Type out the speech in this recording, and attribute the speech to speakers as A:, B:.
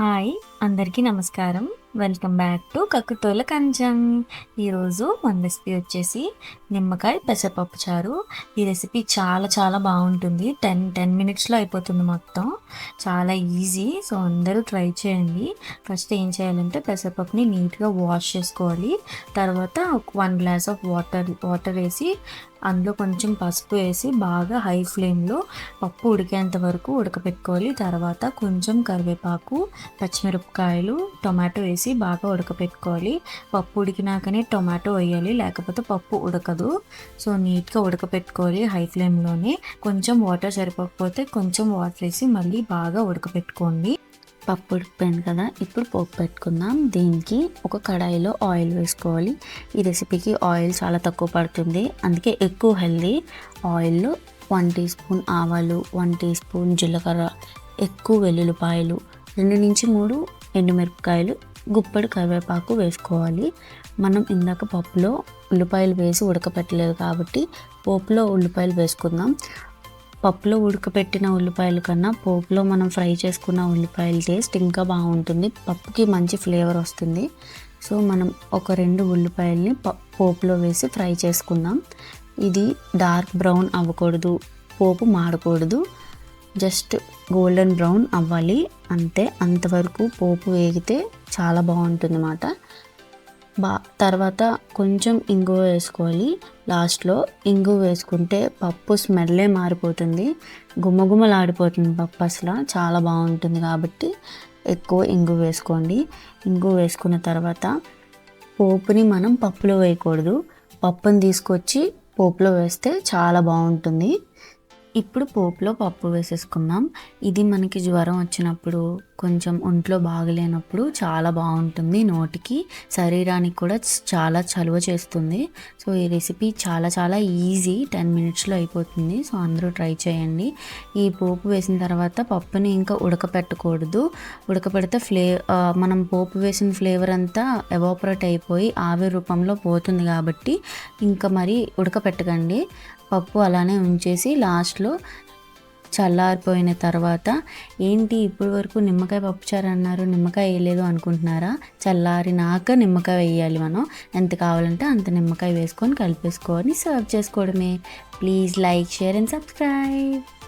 A: Hi అందరికీ నమస్కారం. Welcome back to కక్కుతోల కంచం. ఈరోజు మన రెసిపీ వచ్చేసి నిమ్మకాయ పెసరపప్పు చారు. ఈ రెసిపీ చాలా చాలా బాగుంటుంది. టెన్ టెన్ మినిట్స్లో అయిపోతుంది మొత్తం. చాలా ఈజీ. సో అందరూ ట్రై చేయండి. ఫస్ట్ ఏం చేయాలంటే పెసరపప్పుని నీట్గా వాష్ చేసుకోవాలి. తర్వాత one glass of water water వేసి అందులో కొంచెం పసుపు వేసి బాగా హై ఫ్లేమ్లో పప్పు ఉడికేంత వరకు ఉడకపెట్టుకోవాలి. తర్వాత కొంచెం కరివేపాకు పచ్చిమిరపకాయలు టొమాటో వేసి బాగా ఉడకపెట్టుకోవాలి. పప్పు ఉడికినాకనే టొమాటో వేయాలి లేకపోతే పప్పు ఉడకదు. సో నీట్గా ఉడకపెట్టుకోవాలి హై ఫ్లేమ్లోనే. కొంచెం వాటర్ సరిపోకపోతే కొంచెం వాటర్ వేసి మళ్ళీ బాగా ఉడకపెట్టుకోండి.
B: పప్పు ఉడికిపోయింది కదా ఇప్పుడు పోపు పెట్టుకుందాం. దీనికి ఒక కడాయిలో ఆయిల్ వేసుకోవాలి. ఈ రెసిపీకి ఆయిల్ చాలా తక్కువ పడుతుంది. అందుకే ఎక్కువ హెల్దీ ఆయిల్లో వన్ టీ స్పూన్ ఆవాలు వన్ టీ స్పూన్ జీలకర్ర ఎక్కువ వెల్లుల్లిపాయలు రెండు నుంచి మూడు ఎండుమిరపకాయలు గుప్పడి కరివేపాకు వేసుకోవాలి. మనం ఇందాక పప్పులో ఉల్లిపాయలు వేసి ఉడకపెట్టలేదు కాబట్టి పోపులో ఉల్లిపాయలు వేసుకుందాం. పప్పులో ఉడకపెట్టిన ఉల్లిపాయల కన్నా పోపులో మనం ఫ్రై చేసుకున్న ఉల్లిపాయల టేస్ట్ ఇంకా బాగుంటుంది. పప్పుకి మంచి ఫ్లేవర్ వస్తుంది. సో మనం ఒక రెండు ఉల్లిపాయల్ని పోపులో వేసి ఫ్రై చేసుకుందాం. ఇది డార్క్ బ్రౌన్ అవ్వకూడదు. పోపు మాడకూడదు. జస్ట్ గోల్డెన్ బ్రౌన్ అవ్వాలి. అంతే. అంతవరకు పోపు వేగితే చాలా బాగుంటుంది అన్నమాట బా తర్వాత కొంచెం ఇంగువ వేసుకోవాలి. లాస్ట్లో ఇంగువ వేసుకుంటే పప్పు స్మెల్లే మారిపోతుంది. గుమ్మగుమ్మలాడిపోతుంది పప్పు అసలు. చాలా బాగుంటుంది కాబట్టి ఎక్కువ ఇంగు వేసుకోండి. ఇంగు వేసుకున్న తర్వాత పోపుని మనం పప్పులో వేయకూడదు. పప్పుని తీసుకొచ్చి పోపులో వేస్తే చాలా బాగుంటుంది. ఇప్పుడు పోపులో పప్పు వేసేసుకుందాం. ఇది మనకి జ్వరం వచ్చినప్పుడు కొంచెం ఒంట్లో బాగలేనప్పుడు చాలా బాగుంటుంది నోటికి. శరీరానికి కూడా చాలా చలువ చేస్తుంది. సో ఈ రెసిపీ చాలా చాలా ఈజీ. టెన్ మినిట్స్లో అయిపోతుంది. సో అందరూ ట్రై చేయండి. ఈ పోపు వేసిన తర్వాత పప్పుని ఇంకా ఉడకపెట్టకూడదు. ఉడకపెడితే ఫ్లే మనం పోపు వేసిన ఫ్లేవర్ అంతా ఎవాపరేట్ అయిపోయి ఆవిరి రూపంలో పోతుంది కాబట్టి ఇంకా మరి ఉడకపెట్టకండి. పప్పు అలానే ఉంచేసి లాస్ట్లో చల్లారిపోయిన తర్వాత ఏంటి ఇప్పటి వరకు నిమ్మకాయ పప్పుచారు అన్నారు నిమ్మకాయ వేయలేదు అనుకుంటున్నారా? చల్లారినాక నిమ్మకాయ వేయాలి మనం. ఎంత కావాలంటే అంత నిమ్మకాయ వేసుకొని కలిపేసుకొని సర్వ్ చేసుకోవడమే. Please like share and subscribe